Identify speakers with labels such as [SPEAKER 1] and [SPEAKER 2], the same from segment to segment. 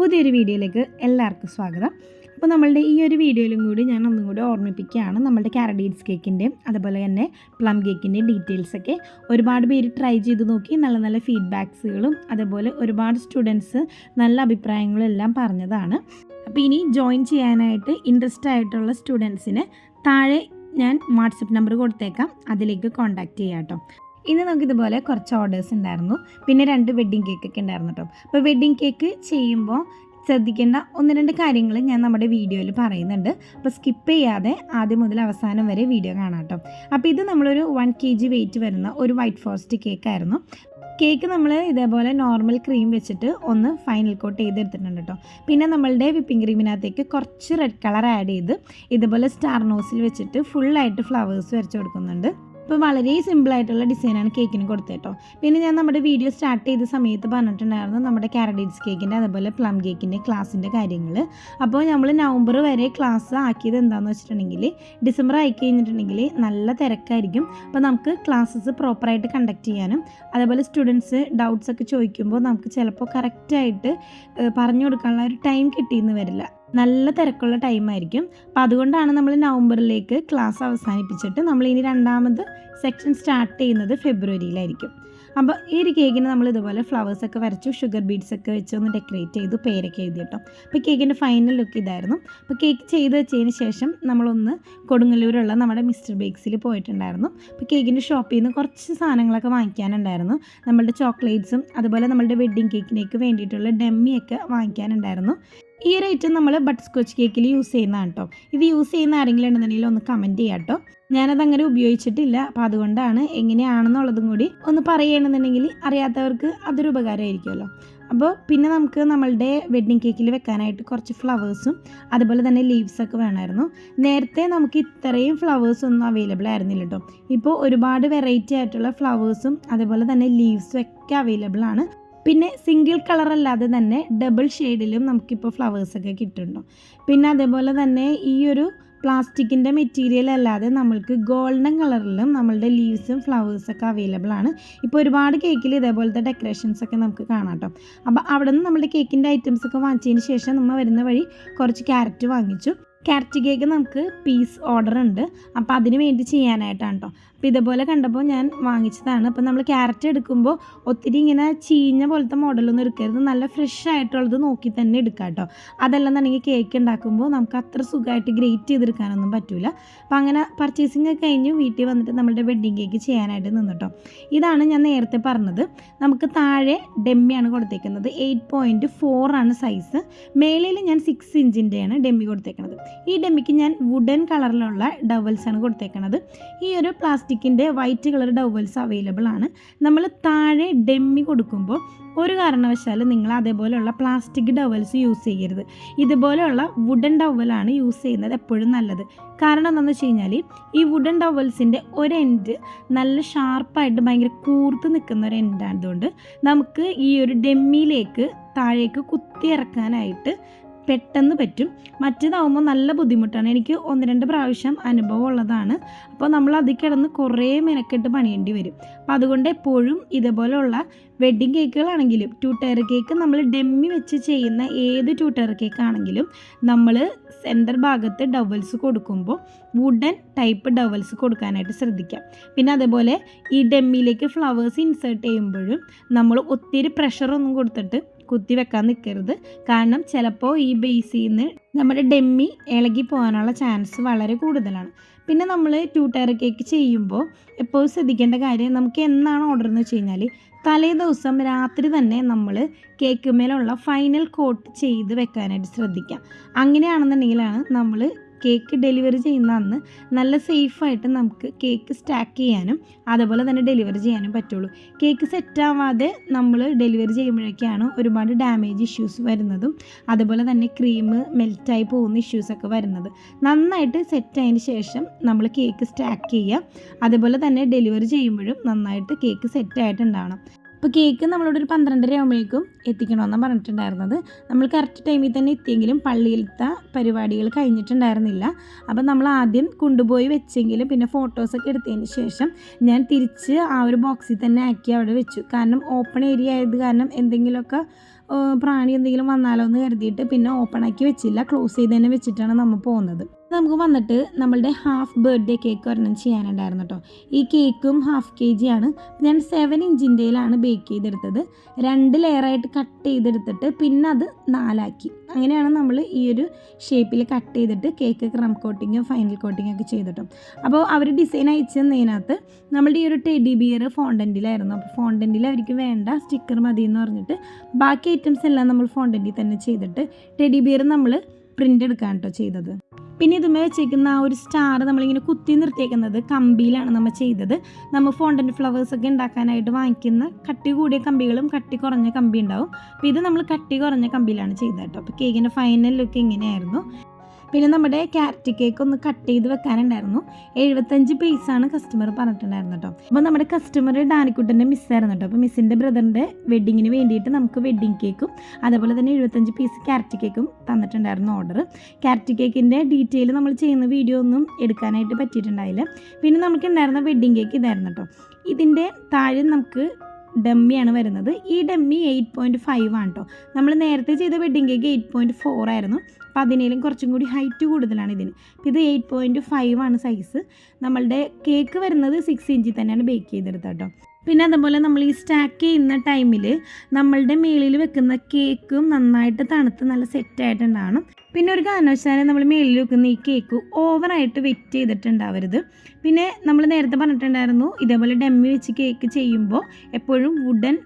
[SPEAKER 1] പുതിയൊരു വീഡിയോയിലേക്ക് എല്ലാവർക്കും സ്വാഗതം. അപ്പോൾ നമ്മളുടെ ഈ ഒരു വീഡിയോയിലും കൂടി ഞാൻ ഒന്നും കൂടി ഓർമ്മിപ്പിക്കുകയാണ് നമ്മളുടെ കാരഡീഡ്സ് കേക്കിന്റെയും അതുപോലെ തന്നെ പ്ലം കേക്കിന്റെയും ഡീറ്റെയിൽസൊക്കെ ഒരുപാട് പേര് ട്രൈ ചെയ്ത് നോക്കി നല്ല നല്ല ഫീഡ്ബാക്സുകളും അതുപോലെ ഒരുപാട് സ്റ്റുഡൻസ് നല്ല അഭിപ്രായങ്ങളും എല്ലാം പറഞ്ഞതാണ്. അപ്പോൾ ഇനി ജോയിൻ ചെയ്യാനായിട്ട് ഇൻട്രസ്റ്റ് ആയിട്ടുള്ള സ്റ്റുഡൻസിന് താഴെ ഞാൻ വാട്സപ്പ് നമ്പർ കൊടുത്തേക്കാം. അതിലേക്ക് കോൺടാക്റ്റ് ചെയ്യാം കേട്ടോ. ഇന്ന് നമുക്ക് ഇതുപോലെ കുറച്ച് ഓർഡേഴ്സ് ഉണ്ടായിരുന്നു. പിന്നെ രണ്ട് വെഡ്ഡിങ് കേക്ക് ഒക്കെ ഉണ്ടായിരുന്നു കേട്ടോ അപ്പോൾ വെഡ്ഡിങ് കേക്ക് ചെയ്യുമ്പോൾ ശ്രദ്ധിക്കേണ്ട ഒന്ന് രണ്ട് കാര്യങ്ങൾ ഞാൻ നമ്മുടെ വീഡിയോയിൽ പറയുന്നുണ്ട്. അപ്പോൾ സ്കിപ്പ് ചെയ്യാതെ ആദ്യം മുതൽ അവസാനം വരെ വീഡിയോ കാണാം കേട്ടോ അപ്പോൾ ഇത് നമ്മളൊരു വൺ കെ ജി വെയിറ്റ് വരുന്ന ഒരു വൈറ്റ് ഫോറസ്റ്റ് കേക്ക് ആയിരുന്നു. കേക്ക് നമ്മൾ ഇതേപോലെ നോർമൽ ക്രീം വെച്ചിട്ട് ഒന്ന് ഫൈനൽ കോട്ട് ചെയ്തെടുത്തിട്ടുണ്ട് കേട്ടോ പിന്നെ നമ്മളുടെ വിപ്പിംഗ് ക്രീമിനകത്തേക്ക് കുറച്ച് റെഡ് കളർ ആഡ് ചെയ്ത് ഇതുപോലെ സ്റ്റാർ നോസിൽ വെച്ചിട്ട് ഫുള്ളായിട്ട് ഫ്ലവേഴ്സ് വരച്ച് കൊടുക്കുന്നുണ്ട്. ഇപ്പോൾ വളരെ സിമ്പിളായിട്ടുള്ള ഡിസൈനാണ് കേക്കിന് കൊടുത്തത് കേട്ടോ പിന്നെ ഞാൻ നമ്മുടെ വീഡിയോ സ്റ്റാർട്ട് ചെയ്ത സമയത്ത് പറഞ്ഞിട്ടുണ്ടായിരുന്നു നമ്മുടെ കാരഡേറ്റ്സ് കേക്കിന്റെ അതുപോലെ പ്ലം കേക്കിന്റെ ക്ലാസ്സിന്റെ കാര്യങ്ങൾ. അപ്പോൾ നമ്മൾ നവംബർ വരെ ക്ലാസ് ആക്കിയത് എന്താണെന്ന് വെച്ചിട്ടുണ്ടെങ്കിൽ ഡിസംബർ ആയി കഴിഞ്ഞിട്ടുണ്ടെങ്കിൽ നല്ല തിരക്കായിരിക്കും. അപ്പോൾ നമുക്ക് ക്ലാസ്സസ് പ്രോപ്പറായിട്ട് കണ്ടക്ട് ചെയ്യാനും അതേപോലെ സ്റ്റുഡൻസ് ഡൗട്ട്സ് ഒക്കെ ചോദിക്കുമ്പോൾ നമുക്ക് ചിലപ്പോൾ കറക്റ്റായിട്ട് പറഞ്ഞു കൊടുക്കാനുള്ള ഒരു ടൈം കിട്ടിയെന്ന് വരില്ല. നല്ല തിരക്കുള്ള ടൈമായിരിക്കും അപ്പോൾ അതുകൊണ്ടാണ് നമ്മൾ നവംബറിലേക്ക് ക്ലാസ് അവസാനിപ്പിച്ചിട്ട് നമ്മൾ ഇനി രണ്ടാമത് സെക്ഷൻ സ്റ്റാർട്ട് ചെയ്യുന്നത് ഫെബ്രുവരിയിലായിരിക്കും. അപ്പോൾ ഈ ഒരു കേക്കിന് നമ്മൾ ഇതുപോലെ ഫ്ലവേഴ്സ് ഒക്കെ വരച്ചു ഷുഗർ ബീഡ്സ് ഒക്കെ വെച്ച് ഒന്ന് ഡെക്കറേറ്റ് ചെയ്തു പേരൊക്കെ എഴുതി കേട്ടോ. അപ്പോൾ കേക്കിന്റെ ഫൈനൽ ലുക്ക് ഇതായിരുന്നു. അപ്പോൾ കേക്ക് ചെയ്ത് വെച്ചതിന് ശേഷം നമ്മളൊന്ന് കൊടുങ്ങല്ലൂരുള്ള നമ്മുടെ മിസ്റ്റർ ബേക്സിൽ പോയിട്ടുണ്ടായിരുന്നു. അപ്പോൾ കേക്കിന്റെ ഷോപ്പിൽ നിന്ന് കുറച്ച് സാധനങ്ങളൊക്കെ വാങ്ങിക്കാനുണ്ടായിരുന്നു. നമ്മളുടെ ചോക്ലേറ്റ്സും അതുപോലെ നമ്മളുടെ വെഡ്ഡിങ് കേക്കിനേക്ക് വേണ്ടിയിട്ടുള്ള ഡെമ്മിയൊക്കെ വാങ്ങിക്കാനുണ്ടായിരുന്നു. ഈ ഒരു ഐറ്റം നമ്മൾ ബട്ടർ സ്കോച്ച് കേക്കിൽ യൂസ് ചെയ്യുന്നതാണ് കേട്ടോ ഇത് യൂസ് ചെയ്യുന്ന ആരെങ്കിലും ഉണ്ടെന്നുണ്ടെങ്കിൽ ഒന്ന് കമന്റ് ചെയ്യാം കേട്ടോ ഞാനത് അങ്ങനെ ഉപയോഗിച്ചിട്ടില്ല. അപ്പോൾ അതുകൊണ്ടാണ് എങ്ങനെയാണെന്നുള്ളതും കൂടി ഒന്ന് പറയുകയാണെന്നുണ്ടെങ്കിൽ അറിയാത്തവർക്ക് അതൊരു ഉപകാരമായിരിക്കുമല്ലോ. അപ്പോൾ പിന്നെ നമുക്ക് നമ്മളുടെ വെഡ്ഡിങ് കേക്കിൽ വെക്കാനായിട്ട് കുറച്ച് ഫ്ലവേഴ്സും അതുപോലെ തന്നെ ലീവ്സൊക്കെ വേണമായിരുന്നു. നേരത്തെ നമുക്ക് ഇത്രയും ഫ്ലവേഴ്സ് ഒന്നും അവൈലബിൾ ആയിരുന്നില്ല കേട്ടോ ഇപ്പോൾ ഒരുപാട് വെറൈറ്റി ആയിട്ടുള്ള ഫ്ലവേഴ്സും അതുപോലെ തന്നെ ലീവ്സും ഒക്കെ അവൈലബിൾ ആണ്. പിന്നെ സിംഗിൾ കളർ അല്ലാതെ തന്നെ ഡബിൾ ഷെയ്ഡിലും നമുക്കിപ്പോൾ ഫ്ലവേഴ്സൊക്കെ കിട്ടുന്നുണ്ട് പിന്നെ അതേപോലെ തന്നെ ഈ ഒരു പ്ലാസ്റ്റിക്കിന്റെ മെറ്റീരിയൽ അല്ലാതെ നമ്മൾക്ക് ഗോൾഡൻ കളറിലും നമ്മളുടെ ലീവ്സും ഫ്ലവേഴ്സൊക്കെ അവൈലബിൾ ആണ്. ഇപ്പോൾ ഒരുപാട് കേക്കിൽ ഇതേപോലത്തെ ഡെക്കറേഷൻസ് ഒക്കെ നമുക്ക് കാണാം കേട്ടോ അപ്പോൾ അവിടെ നിന്ന് നമ്മുടെ കേക്കിന്റെ ഐറ്റംസ് ഒക്കെ വാങ്ങിച്ചതിന് ശേഷം നമ്മൾ വരുന്ന വഴി കുറച്ച് ക്യാരറ്റ് വാങ്ങിച്ചു. ക്യാരറ്റ് കേക്ക് നമുക്ക് പീസ് ഓർഡർ ഉണ്ട്. അപ്പോൾ അതിന് വേണ്ടി ചെയ്യാനായിട്ടാണ് കേട്ടോ അപ്പോൾ ഇതേപോലെ കണ്ടപ്പോൾ ഞാൻ വാങ്ങിച്ചതാണ്. അപ്പോൾ നമ്മൾ ക്യാരറ്റ് എടുക്കുമ്പോൾ ഒത്തിരി ഇങ്ങനെ ചീഞ്ഞ പോലത്തെ മോഡലൊന്നും എടുക്കരുത്. നല്ല ഫ്രഷ് ആയിട്ടുള്ളത് നോക്കി തന്നെ എടുക്കാം കേട്ടോ അതല്ലെന്നുണ്ടെങ്കിൽ കേക്ക് ഉണ്ടാക്കുമ്പോൾ നമുക്ക് അത്ര സുഖമായിട്ട് ഗ്രേറ്റ് ചെയ്തെടുക്കാനൊന്നും പറ്റില്ല അപ്പോൾ അങ്ങനെ പർച്ചേസിങ് ഒക്കെ കഴിഞ്ഞ് വീട്ടിൽ വന്നിട്ട് നമ്മുടെ വെഡ്ഡിങ് കേക്ക് ചെയ്യാനായിട്ട് നിന്നിട്ടോ ഇതാണ് ഞാൻ നേരത്തെ പറഞ്ഞത്. നമുക്ക് താഴെ ഡെമ്മിയാണ് കൊടുത്തേക്കുന്നത്. എയ്റ്റ് പോയിന്റ് ഫോറാണ് സൈസ് മേലയിൽ ഞാൻ സിക്സ് ഇഞ്ചിന്റെയാണ് ഡെമ്മി കൊടുത്തേക്കുന്നത് ഈ ഡെമ്മിക്ക് ഞാൻ വുഡൻ കളറിലുള്ള ഡവൽസ് ആണ് കൊടുത്തേക്കുന്നത് ഈ ഒരു പ്ലാസ്റ്റിക്കിന്റെ വൈറ്റ് കളർ ഡവൽസ് അവൈലബിൾ ആണ്. നമ്മൾ താഴെ ഡെമ്മി കൊടുക്കുമ്പോൾ ഒരു കാരണവശാലും നിങ്ങൾ അതേപോലെയുള്ള പ്ലാസ്റ്റിക് ഡവൽസ് യൂസ് ചെയ്യരുത്. ഇതുപോലെയുള്ള വുഡൻ ഡവലാണ് യൂസ് ചെയ്യുന്നത് എപ്പോഴും നല്ലത്. കാരണം എന്താണെന്ന് വെച്ച് കഴിഞ്ഞാൽ ഈ വുഡൻ ഡവൽസിന്റെ ഒരു എൻഡ് നല്ല ഷാർപ്പായിട്ട് ഭയങ്കര കൂർത്ത് നിൽക്കുന്ന ഒരു എൻഡ് ആയതുകൊണ്ട് നമുക്ക് ഈ ഒരു ഡെമ്മിയിലേക്ക് താഴേക്ക് കുത്തി ഇറക്കാനായിട്ട് പെട്ടെന്ന് പറ്റും. മറ്റേതാവുമ്പോൾ നല്ല ബുദ്ധിമുട്ടാണ്. എനിക്ക് ഒന്ന് രണ്ട് പ്രാവശ്യം അനുഭവം ഉള്ളതാണ്. അപ്പോൾ നമ്മൾ അതിൽ കിടന്ന് കുറേ മെനക്കെട്ട് പണിയേണ്ടി വരും. അപ്പോൾ അതുകൊണ്ട് എപ്പോഴും ഇതുപോലെയുള്ള വെഡ്ഡിങ് കേക്കുകളാണെങ്കിലും ടു ടയർ കേക്ക് നമ്മൾ ഡെമ്മി വെച്ച് ചെയ്യുന്ന ഏത് ടു ടയർ കേക്ക് ആണെങ്കിലും നമ്മൾ സെന്റർ ഭാഗത്ത് ഡവൽസ് കൊടുക്കുമ്പോൾ വുഡൻ ടൈപ്പ് ഡവൽസ് കൊടുക്കാനായിട്ട് ശ്രദ്ധിക്കാം. പിന്നെ അതേപോലെ ഈ ഡെമ്മിയിലേക്ക് ഫ്ലവേഴ്സ് ഇൻസേർട്ട് ചെയ്യുമ്പോഴും നമ്മൾ ഒത്തിരി പ്രഷറൊന്നും കൊടുത്തിട്ട് കുത്തി വെക്കാൻ നിൽക്കരുത് കാരണം ചിലപ്പോൾ ഈ ബേസിൽ നിന്ന് നമ്മുടെ ഡെമ്മി ഇളകി പോകാനുള്ള ചാൻസ് വളരെ കൂടുതലാണ്. പിന്നെ നമ്മൾ ടു ടയർ കേക്ക് ചെയ്യുമ്പോൾ എപ്പോഴും ശ്രദ്ധിക്കേണ്ട കാര്യം നമുക്ക് എന്നാണ് ഓർഡർ എന്ന് വെച്ച് കഴിഞ്ഞാൽ തലേ ദിവസം രാത്രി തന്നെ നമ്മൾ കേക്ക് മേലുള്ള ഫൈനൽ കോട്ട് ചെയ്ത് വെക്കാനായിട്ട് ശ്രദ്ധിക്കാം. അങ്ങനെയാണെന്നുണ്ടെങ്കിലാണ് നമ്മൾ കേക്ക് ഡെലിവറി ചെയ്യുന്ന അന്ന് നല്ല സേഫായിട്ട് നമുക്ക് കേക്ക് സ്റ്റാക്ക് ചെയ്യാനും അതുപോലെ തന്നെ ഡെലിവറി ചെയ്യാനും പറ്റുള്ളൂ. കേക്ക് സെറ്റാവാതെ നമ്മൾ ഡെലിവറി ചെയ്യുമ്പോഴൊക്കെയാണ് ഒരുപാട് ഡാമേജ് ഇഷ്യൂസ് വരുന്നതും അതുപോലെ തന്നെ ക്രീം മെൽറ്റായി പോകുന്ന ഇഷ്യൂസൊക്കെ വരുന്നത്. നന്നായിട്ട് സെറ്റായതിന് ശേഷം നമ്മൾ കേക്ക് സ്റ്റാക്ക് ചെയ്യുക. അതുപോലെ തന്നെ ഡെലിവറി ചെയ്യുമ്പോഴും നന്നായിട്ട് കേക്ക് സെറ്റായിട്ടുണ്ടാവണം. അപ്പോൾ കേക്ക് നമ്മളോട് ഒരു പന്ത്രണ്ടര ആകുമ്പോഴേക്കും എത്തിക്കണമെന്നാണ് പറഞ്ഞിട്ടുണ്ടായിരുന്നത്. നമ്മൾ കറക്റ്റ് ടൈമിൽ തന്നെ എത്തിയെങ്കിലും പള്ളിയിലത്തെ പരിപാടികൾ കഴിഞ്ഞിട്ടുണ്ടായിരുന്നില്ല. അപ്പോൾ നമ്മൾ ആദ്യം കൊണ്ടുപോയി വെച്ചെങ്കിലും പിന്നെ ഫോട്ടോസൊക്കെ എടുത്തതിന് ശേഷം ഞാൻ തിരിച്ച് ആ ഒരു ബോക്സിൽ തന്നെ ആക്കി അവിടെ വെച്ചു. കാരണം ഓപ്പൺ ഏരിയ ആയത് കാരണം എന്തെങ്കിലുമൊക്കെ പ്രാണി എന്തെങ്കിലും വന്നാലോ എന്ന് കരുതിയിട്ട് പിന്നെ ഓപ്പൺ ആക്കി വെച്ചില്ല. ക്ലോസ് ചെയ്ത് തന്നെ വെച്ചിട്ടാണ് നമ്മൾ പോകുന്നത്. നമുക്ക് വന്നിട്ട് നമ്മളുടെ ഹാഫ് ബർത്ത്ഡേ കേക്ക് ഒരെണ്ണം ചെയ്യാനുണ്ടായിരുന്നു കേട്ടോ ഈ കേക്കും ഹാഫ് കെ ജി ആണ്. ഞാൻ സെവൻ ഇഞ്ചിന്റെയിലാണ് ബേക്ക് ചെയ്തെടുത്തത്. രണ്ട് ലെയറായിട്ട് കട്ട് ചെയ്തെടുത്തിട്ട് പിന്നെ അത് നാലാക്കി. അങ്ങനെയാണ് നമ്മൾ ഈ ഒരു ഷേപ്പിൽ കട്ട് ചെയ്തിട്ട് കേക്ക് ക്രം കോട്ടിങ്ങും ഫൈനൽ കോട്ടിങ്ങും ഒക്കെ ചെയ്തിട്ടും അപ്പോൾ അവർ ഡിസൈൻ അയച്ചു തന്നതിനകത്ത് നമ്മളുടെ ഈ ഒരു ടെഡി ബിയർ ഫോണ്ടന്റിലായിരുന്നു അപ്പോൾ ഫോണ്ടന്റിൽ അവർക്ക് വേണ്ട സ്റ്റിക്കർ മതി എന്ന് പറഞ്ഞിട്ട് ബാക്കി ഐറ്റംസ് എല്ലാം നമ്മൾ ഫോണ്ടന്റിൽ തന്നെ ചെയ്തിട്ട് ടെഡി ബിയർ നമ്മൾ പ്രിന്റ് എടുക്കാൻ കേട്ടോ ചെയ്തത്. പിന്നെ ഇതുമേ വെച്ചേക്കുന്ന ആ ഒരു സ്റ്റാർ നമ്മളിങ്ങനെ കുത്തി നിർത്തിയേക്കുന്നത് കമ്പിയിലാണ് നമ്മൾ ചെയ്തത്. നമ്മൾ ഫോണ്ടന്റ് ഫ്ലവേഴ്സ് ഒക്കെ ഉണ്ടാക്കാനായിട്ട് വാങ്ങിക്കുന്ന കട്ടി കൂടിയ കമ്പികളും കട്ടി കുറഞ്ഞ കമ്പി ഉണ്ടാവും അപ്പോൾ ഇത് നമ്മൾ കട്ടി കുറഞ്ഞ കമ്പിയിലാണ് ചെയ്തത് കേട്ടോ അപ്പോൾ കേക്കിന്റെ ഫൈനൽ ലുക്ക് ഇങ്ങനെയായിരുന്നു. പിന്നെ നമ്മുടെ ക്യാരറ്റ് കേക്ക് ഒന്ന് കട്ട് ചെയ്ത് വെക്കാനുണ്ടായിരുന്നു. എഴുപത്തഞ്ച് പീസാണ് കസ്റ്റമർ പറഞ്ഞിട്ടുണ്ടായിരുന്നു കേട്ടോ അപ്പോൾ നമ്മുടെ കസ്റ്റമർ ഡാനിക്കുട്ടന്റെ മിസ്സായിരുന്നു കേട്ടോ അപ്പോൾ മിസ്സിന്റെ ബ്രദറിന്റെ വെഡിങ്ങിന് വേണ്ടിയിട്ട് നമുക്ക് വെഡ്ഡിങ് കേക്കും അതേപോലെ തന്നെ എഴുപത്തഞ്ച് പീസ് ക്യാരറ്റ് കേക്കും തന്നിട്ടുണ്ടായിരുന്നു ഓർഡർ ക്യാരറ്റ് കേക്കിന്റെ ഡീറ്റെയിൽ നമ്മൾ ചെയ്യുന്ന വീഡിയോ ഒന്നും എടുക്കാനായിട്ട് പറ്റിയിട്ടുണ്ടായില്ല. പിന്നെ നമുക്ക് ഉണ്ടായിരുന്ന വെഡ്ഡിങ് കേക്ക് ഇതായിരുന്നു കേട്ടോ ഇതിന്റെ താഴെ നമുക്ക് ഡമ്മിയാണ് വരുന്നത്. ഈ ഡമ്മി എയ്റ്റ് പോയിന്റ് ഫൈവ് ആണ് കേട്ടോ നമ്മൾ നേരത്തെ ചെയ്ത wedding cake eight point four ആയിരുന്നു. അപ്പോൾ അതിനേലും കുറച്ചും കൂടി ഹൈറ്റ് കൂടുതലാണ് ഇതിന്. ഇത് എയ്റ്റ് പോയിന്റ് ഫൈവ് ആണ് സൈസ് നമ്മളുടെ കേക്ക് വരുന്നത് സിക്സ് ഇഞ്ചിൽ തന്നെയാണ് ബേക്ക് ചെയ്തെടുത്തത് കേട്ടോ. പിന്നെ അതുപോലെ നമ്മൾ ഈ സ്റ്റാക്ക് ചെയ്യുന്ന ടൈമിൽ നമ്മളുടെ മേളിൽ വെക്കുന്ന കേക്കും നന്നായിട്ട് തണുത്ത് നല്ല സെറ്റായിട്ടുണ്ടാവണം പിന്നെ ഒരു കാരണവശാലും നമ്മൾ മേളിൽ വെക്കുന്ന ഈ കേക്ക് ഓവറായിട്ട് വെറ്റ് ചെയ്തിട്ടുണ്ടാവരുത്. പിന്നെ നമ്മൾ നേരത്തെ പറഞ്ഞിട്ടുണ്ടായിരുന്നു ഇതേപോലെ ഡമ്മി വെച്ച് കേക്ക് ചെയ്യുമ്പോൾ എപ്പോഴും വുഡൻ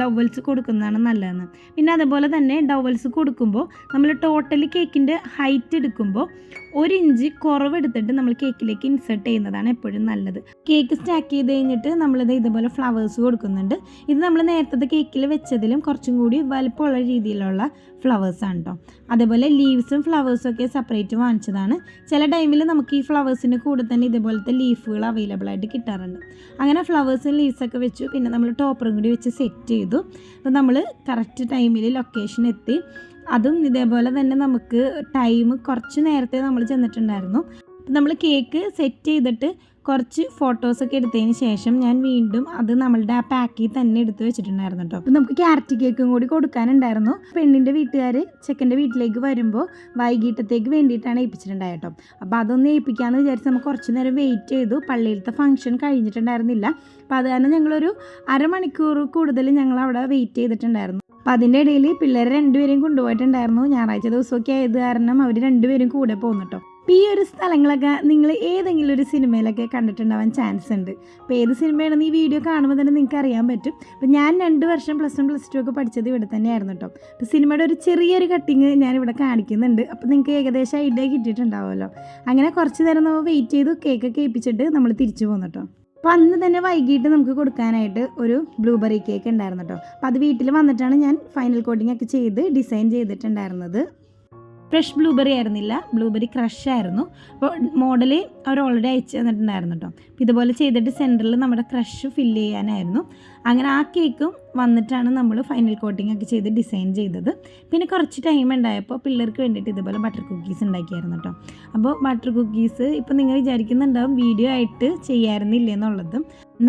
[SPEAKER 1] ഡവൽസ് കൊടുക്കുന്നതാണ് നല്ലതെന്ന്. പിന്നെ അതുപോലെ തന്നെ ഡവൽസ് കൊടുക്കുമ്പോൾ നമ്മൾ ടോട്ടലി കേക്കിന്റെ ഹൈറ്റ് എടുക്കുമ്പോൾ ഒരു ഇഞ്ച് കുറവെടുത്തിട്ട് നമ്മൾ കേക്കിലേക്ക് ഇൻസേർട്ട് ചെയ്യുന്നതാണ് എപ്പോഴും നല്ലത്. കേക്ക് സ്റ്റാക്ക് ചെയ്ത് കഴിഞ്ഞിട്ട് നമ്മളിത് ഇതുപോലെ ഫ്ലവേഴ്സ് കൊടുക്കുന്നുണ്ട്. ഇത് നമ്മൾ നേരത്തെ കേക്കിൽ വെച്ചതിലും കുറച്ചും കൂടി വലുപ്പമുള്ള രീതിയിലുള്ള ഫ്ലവേഴ്സ് ആണ് കേട്ടോ അതേപോലെ ലീവ്സും ഫ്ലവേഴ്സും ഒക്കെ സെപ്പറേറ്റ് വാങ്ങിച്ചതാണ്. ചില ടൈമിൽ നമുക്ക് ഈ ഫ്ലവേഴ്സിന്റെ കൂടെ തന്നെ ഇതുപോലത്തെ ലീഫുകൾ അവൈലബിൾ ആയിട്ട് കിട്ടാറുണ്ട്. അങ്ങനെ ഫ്ലവേഴ്സും ലീവ്സൊക്കെ വെച്ചു പിന്നെ നമ്മൾ ടോപ്പറും കൂടി വെച്ച് സെറ്റ് ചെയ്തു. അപ്പോൾ നമ്മൾ കറക്റ്റ് ടൈമിൽ ലൊക്കേഷൻ എത്തി. അതും ഇതേപോലെ തന്നെ നമുക്ക് ടൈം കുറച്ച് നേരത്തെ നമ്മൾ ചെന്നിട്ടുണ്ടായിരുന്നു. നമ്മൾ കേക്ക് സെറ്റ് ചെയ്തിട്ട് കുറച്ച് ഫോട്ടോസൊക്കെ എടുത്തതിന് ശേഷം ഞാൻ വീണ്ടും അത് നമ്മളുടെ ആ പാക്കിൽ തന്നെ എടുത്ത് വെച്ചിട്ടുണ്ടായിരുന്നു കേട്ടോ അപ്പം നമുക്ക് ക്യാരറ്റ് കേക്കും കൂടി കൊടുക്കാനുണ്ടായിരുന്നു. പെണ്ണിന്റെ വീട്ടുകാർ ചെക്കന്റെ വീട്ടിലേക്ക് വരുമ്പോൾ വൈകിട്ടത്തേക്ക് വേണ്ടിയിട്ടാണ് ഏൽപ്പിച്ചിട്ടുണ്ടായത് കേട്ടോ അപ്പോൾ അതൊന്ന് ഏൽപ്പിക്കാമെന്ന് വിചാരിച്ച് നമുക്ക് കുറച്ച് നേരം വെയിറ്റ് ചെയ്തു. പള്ളിയിലത്തെ ഫംഗ്ഷൻ കഴിഞ്ഞിട്ടുണ്ടായിരുന്നില്ല. അപ്പോൾ അത് കാരണം ഞങ്ങളൊരു അരമണിക്കൂർ കൂടുതൽ ഞങ്ങൾ അവിടെ വെയിറ്റ് ചെയ്തിട്ടുണ്ടായിരുന്നു. അപ്പോൾ അതിന്റെ ഇടയിൽ പിള്ളേരെ രണ്ടുപേരെയും കൊണ്ടുപോയിട്ടുണ്ടായിരുന്നു. ഞായറാഴ്ച ദിവസമൊക്കെ ആയത് കാരണം അവർ രണ്ടുപേരും കൂടെ പോകുന്നുട്ടോ അപ്പം ഈ ഒരു സ്ഥലങ്ങളൊക്കെ നിങ്ങൾ ഏതെങ്കിലും ഒരു സിനിമയിലൊക്കെ കണ്ടിട്ടുണ്ടാവാൻ ചാൻസ് ഉണ്ട്. അപ്പോൾ ഏത് സിനിമയാണെന്ന് ഈ വീഡിയോ കാണുമ്പോൾ തന്നെ നിങ്ങൾക്ക് അറിയാൻ പറ്റും. അപ്പോൾ ഞാൻ രണ്ട് വർഷം പ്ലസ് വൺ പ്ലസ് ടു ഒക്കെ പഠിച്ചത് ഇവിടെ തന്നെയായിരുന്നു കേട്ടോ അപ്പോൾ സിനിമയുടെ ഒരു ചെറിയൊരു കട്ടിങ് ഞാൻ ഇവിടെ കാണിക്കുന്നുണ്ട്. അപ്പോൾ നിങ്ങൾക്ക് ഏകദേശം ഐഡിയ കിട്ടിയിട്ടുണ്ടാവുമല്ലോ. അങ്ങനെ കുറച്ച് നേരം നമ്മൾ വെയിറ്റ് ചെയ്തു കേക്കൊക്കെ ഏൽപ്പിച്ചിട്ട് നമ്മൾ തിരിച്ചു പോകുന്നു കേട്ടോ അപ്പോൾ അന്ന് തന്നെ വൈകിട്ട് നമുക്ക് കൊടുക്കാനായിട്ട് ഒരു ബ്ലൂബെറി കേക്ക് ഉണ്ടായിരുന്നു കേട്ടോ. അപ്പോൾ അത് വീട്ടിൽ വന്നിട്ടാണ് ഞാൻ ഫൈനൽ കോട്ടിംഗ് ഒക്കെ ചെയ്ത് ഡിസൈൻ ചെയ്തിട്ടുണ്ടായിരുന്നത്. ഫ്രഷ് ബ്ലൂബെറി ആയിരുന്നില്ല. ബ്ലൂബെറി ക്രഷ് ആയിരുന്നു. അപ്പോൾ മോഡൽ അവർ ഓൾറെഡി അയച്ചു തന്നിട്ടുണ്ടായിരുന്നു കേട്ടോ അപ്പോൾ ഇതുപോലെ ചെയ്തിട്ട് സെന്ററിൽ നമ്മുടെ ക്രഷ് ഫില്ല് ചെയ്യാനായിരുന്നു. അങ്ങനെ ആ കേക്കും വന്നിട്ടാണ് നമ്മൾ ഫൈനൽ കോട്ടിംഗ് ഒക്കെ ചെയ്ത് ഡിസൈൻ ചെയ്തത്. പിന്നെ കുറച്ച് ടൈം ഉണ്ടായപ്പോൾ പിള്ളേർക്ക് വേണ്ടിയിട്ട് ഇതുപോലെ ബട്ടർ കുക്കീസ് ഉണ്ടാക്കിയായിരുന്നു കേട്ടോ അപ്പോൾ ബട്ടർ കുക്കീസ് ഇപ്പോൾ നിങ്ങൾ വിചാരിക്കുന്നുണ്ടാവും വീഡിയോ ആയിട്ട് ചെയ്യാറുന്നില്ല എന്നുള്ളത്.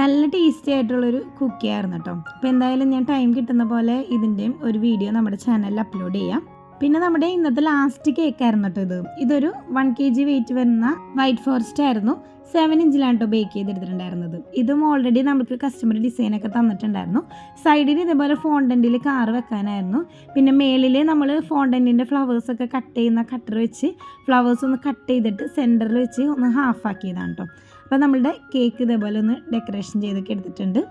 [SPEAKER 1] നല്ല ടേസ്റ്റി ആയിട്ടുള്ളൊരു കുക്കി ആയിരുന്നു കേട്ടോ അപ്പോൾ എന്തായാലും ഞാൻ ടൈം കിട്ടുന്ന പോലെ ഇതിന്റെയും ഒരു വീഡിയോ നമ്മുടെ ചാനലിൽ അപ്ലോഡ് ചെയ്യാം. പിന്നെ നമ്മുടെ ഇന്നത്തെ ലാസ്റ്റ് കേക്ക് ആയിരുന്നു കേട്ടോ ഇത്. ഇതൊരു വൺ കെ ജി വെയിറ്റ് വരുന്ന വൈറ്റ് ഫോറസ്റ്റ് ആയിരുന്നു. സെവൻ ഇഞ്ചിലാണ് കേട്ടോ ബേക്ക് ചെയ്തെടുത്തിട്ടുണ്ടായിരുന്നത്. ഇതും ഓൾറെഡി നമുക്ക് കസ്റ്റമർ ഡിസൈനൊക്കെ തന്നിട്ടുണ്ടായിരുന്നു. സൈഡിൽ ഇതേപോലെ ഫോണ്ടന്റിൽ കാറ് വെക്കാനായിരുന്നു. പിന്നെ മേളിൽ നമ്മൾ ഫോണ്ടന്റിന്റെ ഫ്ലവേഴ്സൊക്കെ കട്ട് ചെയ്യുന്ന കട്ടർ വെച്ച് ഫ്ലവേഴ്സ് ഒന്ന് കട്ട് ചെയ്തിട്ട് സെന്ററിൽ വെച്ച് ഒന്ന് ഹാഫ് ആക്കിയതാണ് കേട്ടോ അപ്പോൾ നമ്മളുടെ കേക്ക് ഇതേപോലെ ഒന്ന് ഡെക്കറേഷൻ ചെയ്തൊക്കെ എടുത്തിട്ടുണ്ട്.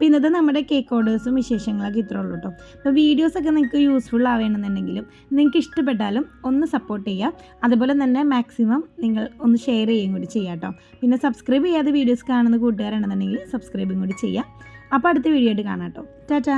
[SPEAKER 1] അപ്പോൾ ഇന്നത്തെ നമ്മുടെ കേക്ക് ഓർഡേഴ്സും വിശേഷങ്ങളൊക്കെ ഇത്രേ ഉള്ളൂ കേട്ടോ അപ്പോൾ വീഡിയോസൊക്കെ നിങ്ങൾക്ക് യൂസ്ഫുൾ ആവേണമെന്നുണ്ടെങ്കിലും നിങ്ങൾക്ക് ഇഷ്ടപ്പെട്ടാലും ഒന്ന് സപ്പോർട്ട് ചെയ്യുക അതുപോലെ തന്നെ മാക്സിമം നിങ്ങൾ ഒന്ന് ഷെയർ ചെയ്യുകയും കൂടി ചെയ്യുക കേട്ടോ പിന്നെ സബ്സ്ക്രൈബ് ചെയ്യാതെ വീഡിയോസ് കാണുന്ന കൂട്ടുകാരാണെന്നുണ്ടെങ്കിൽ സബ്സ്ക്രൈബും കൂടി ചെയ്യുക അപ്പോൾ അടുത്ത വീഡിയോ ആയിട്ട് കാണാം കേട്ടോ ടാറ്റാ.